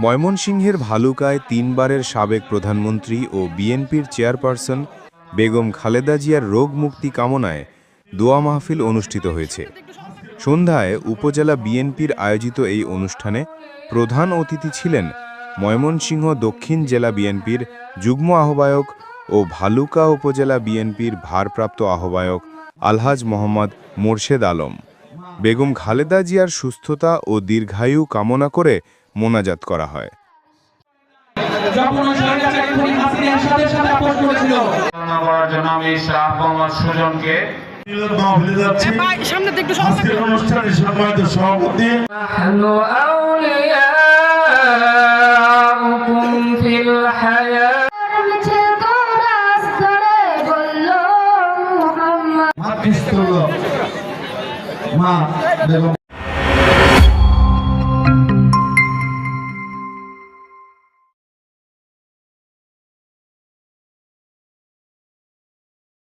ময়মনসিংহের ভালুকায় তিনবারের সাবেক প্রধানমন্ত্রী ও বিএনপির চেয়ারপারসন বেগম খালেদা জিয়ার রোগ মুক্তি কামনায় দোয়া মাহফিল অনুষ্ঠিত হয়েছে। সন্ধ্যায় উপজেলা বিএনপির আয়োজিত এই অনুষ্ঠানে প্রধান অতিথি ছিলেন ময়মনসিংহ দক্ষিণ জেলা বিএনপির যুগ্ম আহ্বায়ক ও ভালুকা উপজেলা বিএনপির ভারপ্রাপ্ত আহ্বায়ক আলহাজ মোহাম্মদ মোর্শেদ আলম। বেগম খালেদা জিয়ার সুস্থতা ও দীর্ঘায়ু কামনা করে মোনাজাত করা হয়। মা